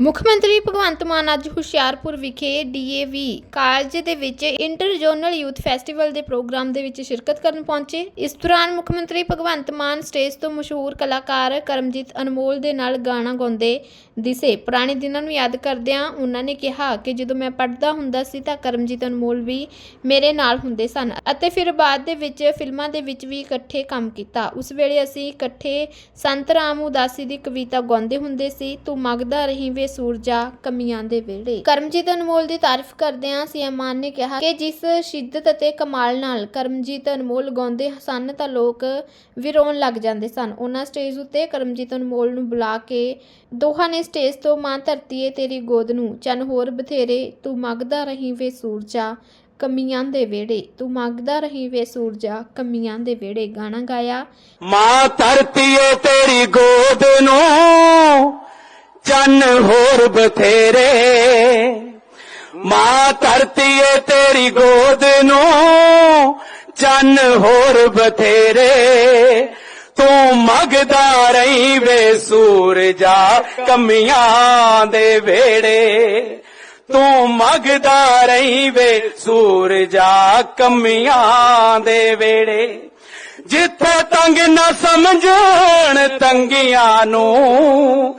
ਮੁੱਖ ਮੰਤਰੀ ਭਗਵੰਤ ਮਾਨ ਅੱਜ ਹੁਸ਼ਿਆਰਪੁਰ ਵਿਖੇ ਡੀਏਵੀ ਕਾਲਜ ਦੇ ਵਿੱਚ ਇੰਟਰ ਜ਼ੋਨਲ ਯੂਥ ਫੈਸਟੀਵਲ ਦੇ ਪ੍ਰੋਗਰਾਮ ਦੇ ਵਿੱਚ ਸ਼ਿਰਕਤ ਕਰਨ ਪਹੁੰਚੇ। ਇਸ ਦੌਰਾਨ ਮੁੱਖ ਮੰਤਰੀ ਭਗਵੰਤ ਮਾਨ ਸਟੇਜ ਤੋਂ ਮਸ਼ਹੂਰ ਕਲਾਕਾਰ ਕਰਮਜੀਤ ਅਨਮੋਲ ਦੇ ਨਾਲ ਗਾਣਾ ਗਾਉਂਦੇ ਦਿਸੇ। ਪੁਰਾਣੇ ਦਿਨਾਂ ਨੂੰ ਯਾਦ ਕਰਦਿਆਂ ਉਹਨਾਂ ਨੇ ਕਿਹਾ ਕਿ ਜਦੋਂ ਮੈਂ ਪੜ੍ਹਦਾ ਹੁੰਦਾ ਸੀ ਤਾਂ ਕਰਮਜੀਤ ਅਨਮੋਲ ਵੀ ਮੇਰੇ ਨਾਲ ਹੁੰਦੇ ਸਨ ਅਤੇ ਫਿਰ ਬਾਅਦ ਦੇ ਵਿੱਚ ਫਿਲਮਾਂ ਦੇ ਵਿੱਚ ਵੀ ਇਕੱਠੇ ਕੰਮ ਕੀਤਾ। ਉਸ ਵੇਲੇ ਅਸੀਂ ਇਕੱਠੇ ਸੰਤ ਰਾਮ ਉਦਾਸੀ ਦੀ ਕਵਿਤਾ ਗਾਉਂਦੇ ਹੁੰਦੇ ਸੀ, ਤੂੰ ਮੰਗਦਾ ਰਹੀ ਵੇ ਸੂਰਜਾ ਕਮੀਆਂ ਦੇ ਵੇੜੇ ਕਰਮਜੀਤ ਅਨਮੋਲ ਦੀ ਤਾਰੀਫ ਕਰਦਿਆਂ ਸੀਐਮ ਮਾਨ ਨੇ ਕਿਹਾ ਕਿ ਜਿਸ ਸ਼ਿੱਦਤ ਅਤੇ ਕਮਾਲ ਨਾਲ ਕਰਮਜੀਤ ਅਨਮੋਲ ਗਾਉਂਦੇ ਸਨ ਤਾਂ ਲੋਕ ਵੀ ਲੱਗ ਜਾਂਦੇ ਸਨ। ਉਹਨਾਂ ਸਟੇਜ ਉੱਤੇ ਕਰਮਜੀਤ ਅਨਮੋਲ ਨੂੰ ਬੁਲਾ ਕੇ ਦੋਹਾਂ ਨੇ ਸਟੇਜ ਤੋਂ ਮਾਂ ਧਰਤੀ ਤੇਰੀ ਗੋਦ ਨੂੰ, ਚੰਨ ਹੋਰ ਬਥੇਰੇ, ਤੂੰ ਮੰਗਦਾ ਰਹੀ ਵੇ ਸੂਰਜਾ ਕਮੀਆਂ ਦੇ ਵੇੜੇ ਤੂੰ ਮੰਗਦਾ ਰਹੀ ਵੇ ਸੂਰਜਾ ਕਮੀਆਂ ਦੇ ਵੇੜੇ ਗਾਣਾ ਗਾਇਆ। ਮਾਂ ਧਰਤੀ ਏ ਤੇਰੀ ਗੋਦ ਨੂੰ ਚੰਨ ਹੋਰ ਬਥੇਰੇ। ਮਾਂ ਧਰਤੀ ਏ ਤੇਰੀ ਗੋਦ ਨੂੰ, ਚੰਨ ਹੋਰ ਬਥੇਰੇ। ਤੂੰ ਮਗਦਾ ਰਹੀ ਵੇ ਸੂਰਜਾ, ਕਮੀਆਂ ਦੇ ਵੇੜੇ ਤੂੰ ਮਗਦਾ ਰਹੀ ਵੇ ਸੂਰਜਾ, ਕਮੀਆਂ ਦੇ ਵੇੜੇ ਜਿੱਥੇ ਤੰਗ ਨਾ ਸਮਝਣ ਤੰਗੀਆਂ ਨੂੰ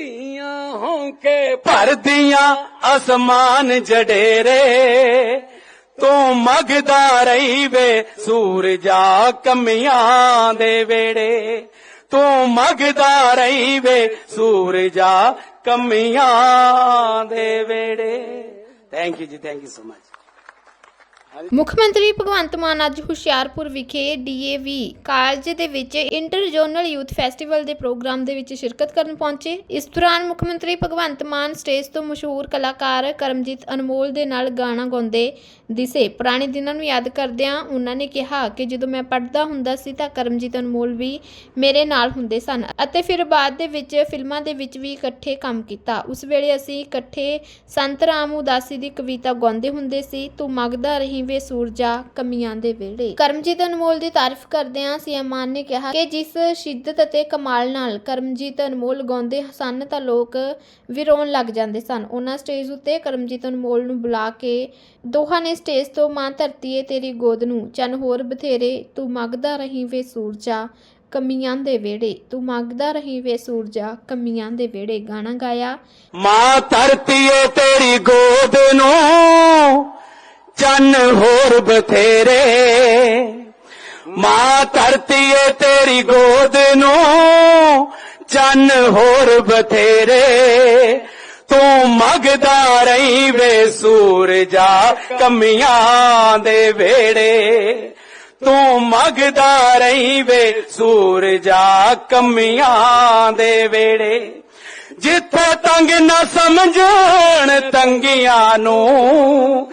ਧੀਆਂ ਹੋਂਕੇ ਭਰਦੀਆਂ ਅਸਮਾਨ ਜਡੇਰੇ। ਤੂੰ ਮਗਦਾ ਰਹੀ ਵੇ ਸੂਰਜਾ ਕਮੀਆਂ ਦੇ ਵੇੜੇ। ਤੂੰ ਮਗਦਾ ਰਹੀ ਵੇ ਸੂਰਜਾ ਕਮੀਆਂ ਦੇ ਵੇੜੇ। Thank you ji thank you so much ਮੁੱਖ ਮੰਤਰੀ ਭਗਵੰਤ ਮਾਨ ਅੱਜ ਹੁਸ਼ਿਆਰਪੁਰ ਵਿਖੇ ਡੀਏਵੀ ਕਾਲਜ ਦੇ ਵਿੱਚ ਇੰਟਰ ਜ਼ੋਨਲ ਯੂਥ ਫੈਸਟੀਵਲ ਦੇ ਪ੍ਰੋਗਰਾਮ ਦੇ ਵਿੱਚ ਸ਼ਿਰਕਤ ਕਰਨ ਪਹੁੰਚੇ। ਇਸ ਦੌਰਾਨ ਮੁੱਖ ਮੰਤਰੀ ਭਗਵੰਤ ਮਾਨ ਸਟੇਜ ਤੋਂ ਮਸ਼ਹੂਰ ਕਲਾਕਾਰ ਕਰਮਜੀਤ ਅਨਮੋਲ ਦੇ ਨਾਲ ਗਾਣਾ ਗਾਉਂਦੇ ਦਿਸੇ। ਪੁਰਾਣੇ ਦਿਨਾਂ ਨੂੰ ਯਾਦ ਕਰਦਿਆਂ ਉਹਨਾਂ ਨੇ ਕਿਹਾ ਕਿ ਜਦੋਂ ਮੈਂ ਪੜ੍ਹਦਾ ਹੁੰਦਾ ਸੀ ਤਾਂ ਕਰਮਜੀਤ ਅਨਮੋਲ ਵੀ ਮੇਰੇ ਨਾਲ ਹੁੰਦੇ ਸਨ ਅਤੇ ਫਿਰ ਬਾਅਦ ਦੇ ਵਿੱਚ ਫਿਲਮਾਂ ਦੇ ਵਿੱਚ ਵੀ ਇਕੱਠੇ ਕੰਮ ਕੀਤਾ। ਉਸ ਵੇਲੇ ਅਸੀਂ ਇਕੱਠੇ ਸੰਤ ਰਾਮ ਉਦਾਸੀ ਦੀ ਕਵਿਤਾ ਗਾਉਂਦੇ ਹੁੰਦੇ ਸੀ, ਤੂੰ ਮੰਗਦਾ ਰਹੀ ਵੇ ਸੂਰਜਾ ਕਮੀਆਂ ਦੇ ਵੇੜੇ ਕਰਮਜੀਤ ਅਨਮੋਲ ਦੀ ਤਾਰੀਫ ਕਰਦਿਆਂ ਸੀਐਮ ਨੇ ਕਿਹਾ ਕਿ ਜਿਸ ਸ਼ਿੱਦਤ ਅਤੇ ਕਮਾਲ ਨਾਲ ਕਰਮਜੀਤ ਅਨਮੋਲ ਗਾਉਂਦੇ ਸਨ ਤਾਂ ਲੋਕ ਵੀ ਲੱਗ ਜਾਂਦੇ ਸਨ। ਉਹਨਾਂ ਸਟੇਜ ਉੱਤੇ ਕਰਮਜੀਤ ਅਨਮੋਲ ਨੂੰ ਬੁਲਾ ਕੇ ਦੋਹਾਂ ਨੇ ਸਟੇਜ ਤੋਂ ਮਾਂ ਧਰਤੀ ਏ ਤੇਰੀ ਗੋਦ ਨੂੰ, ਚੰਨ ਹੋਰ ਬਥੇਰੇ, ਤੂੰ ਮੰਗਦਾ ਰਹੀ ਵੇ ਸੂਰਜਾ ਕਮੀਆਂ ਦੇ ਵੇੜੇ ਤੂੰ ਮੰਗਦਾ ਰਹੀ ਵੇ ਸੂਰਜਾ ਕਮੀਆਂ ਦੇ ਵੇੜੇ ਗਾਣਾ ਗਾਇਆ। ਮਾਂ ਧਰਤੀ ਏ ਤੇਰੀ ਗੋਦ ਨੂੰ ਚੰਨ ਹੋਰ ਬਥੇਰੇ। ਮਾਂ ਧਰਤੀ ਏ ਤੇਰੀ ਗੋਦ ਨੂੰ ਚੰਨ ਹੋਰ ਬਥੇਰੇ। ਤੂੰ ਮਗਦਾ ਰਹੀ ਵੇ ਸੂਰਜਾ ਕਮੀਆਂ ਦੇ ਵੇੜੇ। ਤੂੰ ਮਗਦਾ ਰਹੀ ਵੇ ਸੂਰਜਾ ਕਮੀਆਂ ਦੇ ਵੇੜੇ। ਜਿੱਥੇ ਤੰਗ ਨਾ ਸਮਝਣ ਤੰਗੀਆਂ ਨੂੰ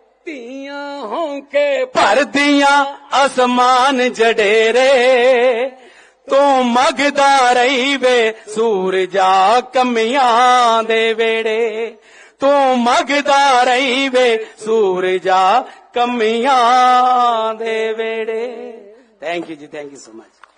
ਧੀਆਂ ਹੋਂਕੇ ਭਰਦੀਆਂ ਅਸਮਾਨ ਜਡੇਰੇ। ਤੂੰ ਮਗਦਾ ਰਹੀ ਵੇ ਸੂਰਜਾ ਕਮੀਆਂ ਦੇ ਵੇੜੇ। ਤੂੰ ਮਗਦਾ ਰਹੀ ਵੇ ਸੂਰਜਾ ਕਮੀਆਂ ਦੇ ਵੇੜੇ। Thank you ji thank you so much